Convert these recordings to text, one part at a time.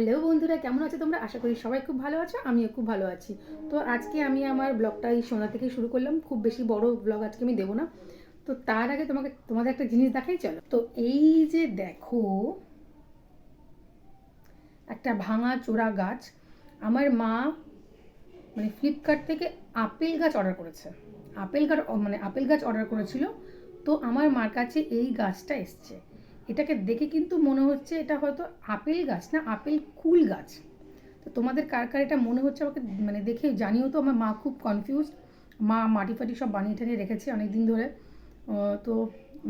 Hello বন্ধুরা, কেমন আছো তোমরা? আশা করি সবাই খুব ভালো আছো, আমিও খুব ভালো আছি। তো আজকে আমি আমার ব্লগটা এই সন্ধ্যা থেকে শুরু করলাম। খুব বেশি বড় ব্লগ আজকে আমি দেবো না। তো তার আগে তোমাকে, তোমাদের একটা জিনিস দেখাই, চলো। তো এই যে দেখো, একটা ভাঙা চোরা গাছ। আমার মা মানে ফ্লিপকার্ট থেকে আপেল গাছ অর্ডার করেছে। আপেল গাছ মানে আপেল গাছ অর্ডার করেছিল। তো আমার মার কাছে এই গাছটা এসছে। এটাকে দেখে কিন্তু মনে হচ্ছে এটা হয়তো আপেল গাছ না, আপেল কুল গাছ। তো তোমাদের কার কার এটা মনে হচ্ছে আমাকে মানে দেখে জানিও তো, আমার মা খুব কনফিউজ মা মাটি ফাটি সব বানিয়ে টানিয়ে রেখেছে অনেক দিন ধরে তো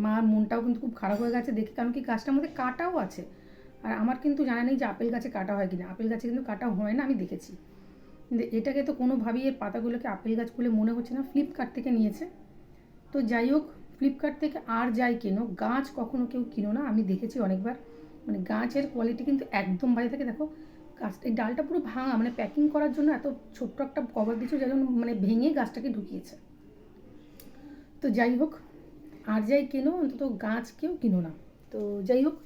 মার মনটাও কিন্তু খুব খারাপ হয়ে গেছে দেখে, কারণ কি গাছটার মধ্যে কাটাও আছে। আর আমার কিন্তু জানা নেই যে আপেল গাছে কাটা হয় কিনা। আপেল গাছে কিন্তু কাটা হয় না, আমি দেখেছি। কিন্তু এটাকে তো কোনোভাবেই এর পাতাগুলোকে আপেল গাছ বলে মনে হচ্ছে না, ফ্লিপকার্ট থেকে নিয়েছে। তো যাই হোক ফ্লিপকার্ট থেকে আর যাই কেনো গাছ কখনো কেউ কিনো না। আমি দেখেছি অনেকবার মানে গাছের কোয়ালিটি কিন্তু একদম বাজে থাকে। দেখো, গাছ এই ডালটা পুরো ভাঙা মানে প্যাকিং করার জন্য এত ছোট্ট একটা কভার দিয়েছে যেন মানে ভেঙে গাছটাকে ঢুকিয়েছে। তো যাই হোক, আর যাই কেনো, অন্তত গাছ কেউ কিনো না। তো যাই হোক,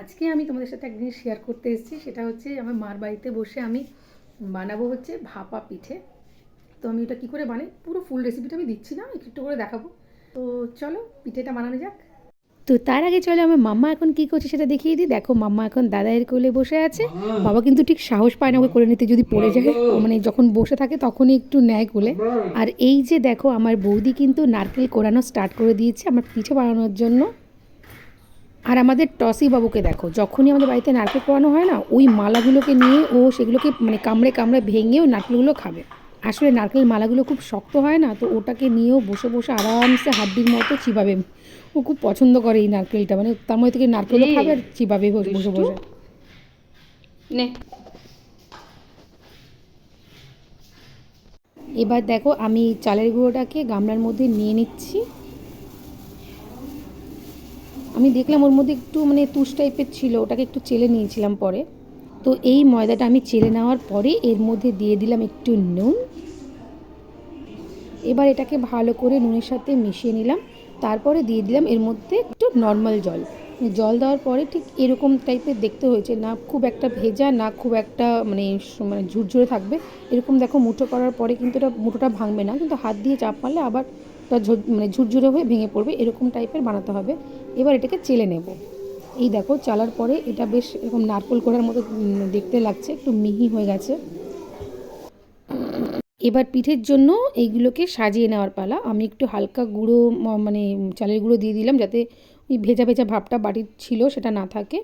আজকে আমি তোমাদের সাথে এক জিনিস শেয়ার করতে এসেছি। সেটা হচ্ছে আমার মার বাড়িতে বসে আমি বানাবো হচ্ছে ভাপা পিঠে। তো আমি এটা কী করে বানাই? পুরো ফুল রেসিপিটা আমি দিচ্ছি না একটু করে দেখাবো। তো চলো পিঠেটা বানানো যাক। তো তার আগে চলো আমার মাম্মা এখন কি করছে সেটা দেখিয়ে দিই। দেখো মাম্মা এখন দাদাইয়ের কোলে বসে আছে। বাবা কিন্তু ঠিক সাহস পায় না ওকে কোলে নিতে যদি পড়ে যায়। মানে যখন বসে থাকে তখনই একটু নেয় কোলে। আর এই যে দেখো আমার বৌদি কিন্তু নারকেল কোরানো স্টার্ট করে দিয়েছে আমার পিঠে বানানোর জন্য। আর আমাদের টসি বাবুকে দেখো যখনই আমাদের বাড়িতে নারকেল পোড়ানো হয় না ওই মালাগুলোকে নিয়ে ও সেগুলোকে মানে কামড়ে কামড়ে ভেঙে ও নারকেলগুলো খাবে। আসলে নারকেল মালাগুলো খুব শক্ত হয় না তো ওটাকে নিয়েও বসে বসে আরামসে হাড্ডির মতো চিবাবে। ও খুব পছন্দ করে এই নারকেলটা মানে তার মধ্যে থেকে নারকেলও খাবে আর চিবাবে বসে বসে। নে। এবার দেখো আমি চালের গুঁড়োটাকে গামলার মধ্যে নিয়ে নিচ্ছি। আমি দেখলাম ওর মধ্যে একটু মানে তুষ টাইপের ছিল ওটাকে একটু চেলে নিয়েছিলাম পরে। তো এই ময়দাটা আমি চেলে নেওয়ার পরে এর মধ্যে দিয়ে দিলাম একটু নুন। এবার এটাকে ভালো করে নুনের সাথে মিশিয়ে নিলাম। তারপরে দিয়ে দিলাম এর মধ্যে একটু নর্মাল জল। জল দেওয়ার পরে ঠিক এরকম টাইপের দেখতে হয়েছে, না খুব একটা ভেজা, না খুব একটা মানে মানে ঝুরঝুরে থাকবে। এরকম দেখো মুঠো করার পরে কিন্তু এটা মুঠোটা ভাঙবে না, কিন্তু হাত দিয়ে চাপ মারলে আবার মানে ঝুরঝুরে হয়ে ভেঙে পড়বে, এরকম টাইপের বানাতে হবে। এবার এটাকে চেলে নেব। এই দেখো, চালার পরে এটা বেশ এরকম নারকোল করার মতো দেখতে লাগছে, একটু মিহি হয়ে গেছে। এবার পিঠের জন্য এইগুলোকে সাজিয়ে নেওয়ার পালা। আমি একটু হালকা গুঁড়ো মানে চালের গুঁড়ো দিয়ে দিলাম যাতে ওই ভেজা ভেজা ভাবটা বাটির ছিল, সেটা না থাকে।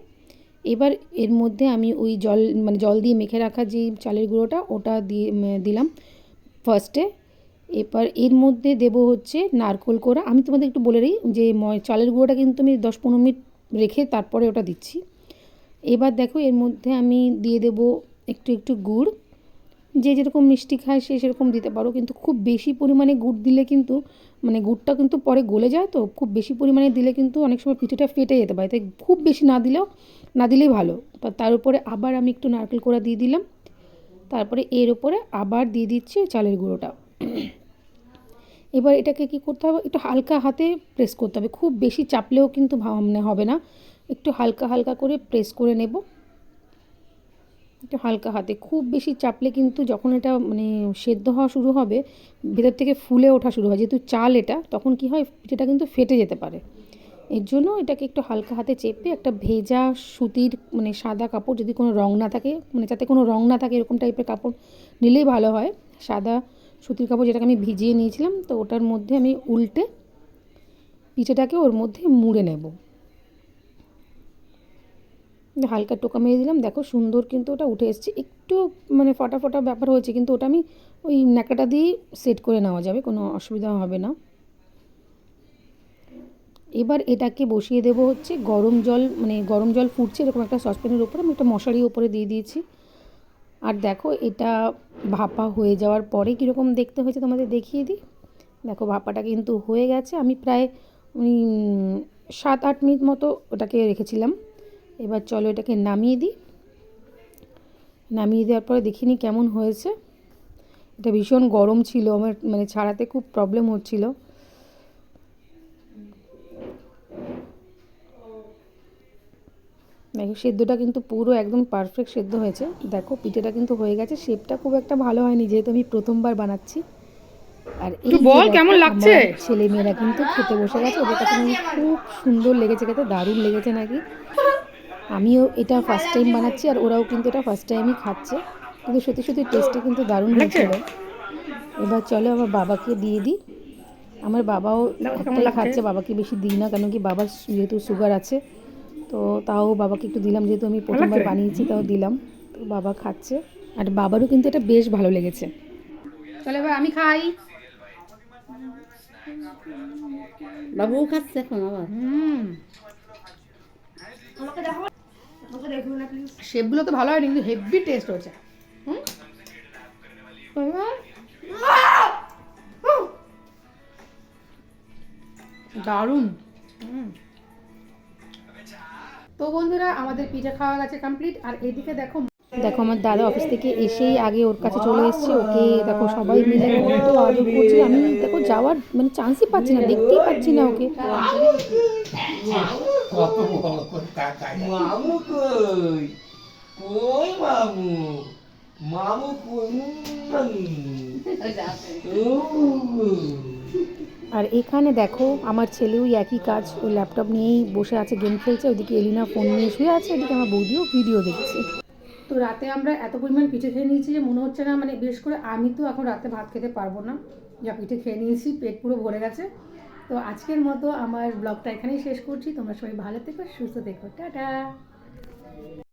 এবার এর মধ্যে আমি ওই জল মানে জল দিয়ে মেখে রাখা যে চালের গুঁড়োটা, ওটা দিয়ে দিলাম ফার্স্টে এবার এর মধ্যে দেব হচ্ছে নারকোল কোড়া। আমি তোমাদের একটু বলে দিই যে চালের গুঁড়োটা কিন্তু আমি দশ পনেরো মিনিট রেখে তারপরে ওটা দিচ্ছি। এবার দেখো এর মধ্যে আমি দিয়ে দেব একটু একটু গুড়। যে যেরকম মিষ্টি খায় সে সেরকম দিতে পারো। কিন্তু খুব বেশি পরিমাণে গুড় দিলে কিন্তু মানে গুড়টা কিন্তু পরে গলে যায় তো, খুব বেশি পরিমাণে দিলে কিন্তু অনেক সময় পিঠেটা ফেটে যেতে পারে। তাই খুব বেশি না দিলেও, না দিলেই ভালো। তার উপরে আবার আমি একটু নারকেল কোড়া দিয়ে দিলাম। তারপরে এর উপরে আবার দিয়ে দিচ্ছি চালের গুঁড়োটা। এবার এটাকে কি করতে হবে? একটু হালকা হাতে প্রেস করতে হবে। খুব বেশি চাপলেও কিন্তু মানে হবে না। একটু হালকা হালকা করে প্রেস করে নেব। একটু হালকা হাতে। খুব বেশি চাপলে কিন্তু যখন এটা মানে সেদ্ধ হওয়া শুরু হবে, ভেতর থেকে ফুলে ওঠা শুরু হয়। যেহেতু চাল এটা, তখন কি হয়? পিঠেটা কিন্তু ফেটে যেতে পারে। এর জন্য এটাকে একটু হালকা হাতে চেপে একটা ভেজা সুতির মানে সাদা কাপড় যদি কোনো রং না থাকে মানে যাতে কোনো রং না থাকে এরকম টাইপের কাপড় নিলেই ভালো হয়। সাদা সুতির কাপড় যেটাকে আমি ভিজিয়ে নিয়েছিলাম, তো ওটার মধ্যে আমি উল্টে পিঠেটাকে ওর মধ্যে মুড়ে নেব। হালকা টোকা মেরে দিলাম। দেখো সুন্দর কিন্তু ওটা উঠে এসেছে। একটু মানে ফটা ফটা ব্যাপার হয়েছে, কিন্তু ওটা আমি ওই ন্যাকাটা দিয়েই সেট করে নেওয়া যাবে, কোনো অসুবিধা হবে না। এবার এটাকে বসিয়ে দেবো হচ্ছে গরম জল মানে গরম জল ফুটছে এরকম একটা সসপ্যানের উপরে। আমি একটা মশারি উপরে দিয়ে দিয়েছি। আর দেখো, এটা ভাপা হয়ে যাওয়ার পরে কীরকম দেখতে হয়েছে তোমাদের দেখিয়ে দিই। দেখো, ভাপাটা কিন্তু হয়ে গেছে। আমি প্রায় সাত আট মিনিট মতো ওটাকে রেখেছিলাম। এবার চলো এটাকে নামিয়ে দিই। নামিয়ে দেওয়ার পরে দেখিনি কেমন হয়েছে। এটা ভীষণ গরম ছিল, আমার মানে ছাড়াতে খুব প্রবলেম হচ্ছিল। দেখো সেদ্ধটা কিন্তু পুরো একদম পারফেক্ট সেদ্ধ হয়েছে। দেখো পিঠেটা কিন্তু হয়ে গেছে। শেপটা খুব একটা ভালো হয়নি যেহেতু আমি প্রথমবার বানাচ্ছি। আর এই একটু বল, কেমন লাগছে? ছেলে মেয়েরা কিন্তু খেতে বসে গেছে ওদের কাছে নাকি খুব সুন্দর লেগেছে খেতে দারুণ লেগেছে নাকি। আমিও এটা ফার্স্ট টাইম বানাচ্ছি আর ওরাও কিন্তু এটা ফার্স্ট টাইমই খাচ্ছে। কিন্তু সত্যি সত্যি টেস্টটা কিন্তু দারুণ হয়েছিল। এবার চলো আমার বাবাকে দিয়ে দিই। আমার বাবাও একটাই খাচ্ছে বাবাকে বেশি দিই না কেন কি বাবার যেহেতু সুগার আছে তো তাও বাবাকে একটু দিলাম যেহেতু আমি প্রথমবার বানিয়েছি তাও দিলাম। তো বাবা খাচ্ছে আর বাবারও কিন্তু এটা বেশ ভালো লেগেছে। চলো এবার আমি খাই। বাবুও খাচ্ছে এখন আবার? হুম। শেপগুলো তো ভালো হয়নি কিন্তু হেভি টেস্ট হয়েছে। হুম? দারুণ। হুম। তো বন্ধুরা আমাদের পিঠা খাওয়া গেছে কমপ্লিট আর এদিকে দেখো দেখো আমার দাদা অফিস থেকে এসেই আগে ওর কাছে চলে এসেছে। ওকে দেখো সবাই মিলে তো আদর করছে। আমি দেখো যাওয়ার মানে চান্সই পাচ্ছি না দেখতেই পাচ্ছি না ওকে। মামু কই? কই? মামু মামু কই মামু আর এখানে দেখো, আমার ছেলেও একই কাজ ও ল্যাপটপ নিয়েই বসে আছে গেম খেলছে ওদিকে এলিনা ফোন নিয়ে শুয়ে আছে ওদিকে আমার বৌদিও ভিডিও দেখছে। তো রাতে আমরা এত পরিমাণ পিঠে খেয়ে নিয়েছি যে মনে হচ্ছে না মানে বিশেষ করে আমি তো এখন রাতে ভাত খেতে পারব না। যা পিঠে খেয়ে নিয়েছি, পেট পুরো ভরে গেছে। তো আজকের মতো আমার ব্লগটা এখানেই শেষ করছি, তোমরা সবাই ভালো থেকো, সুস্থ থেকো, টাটা।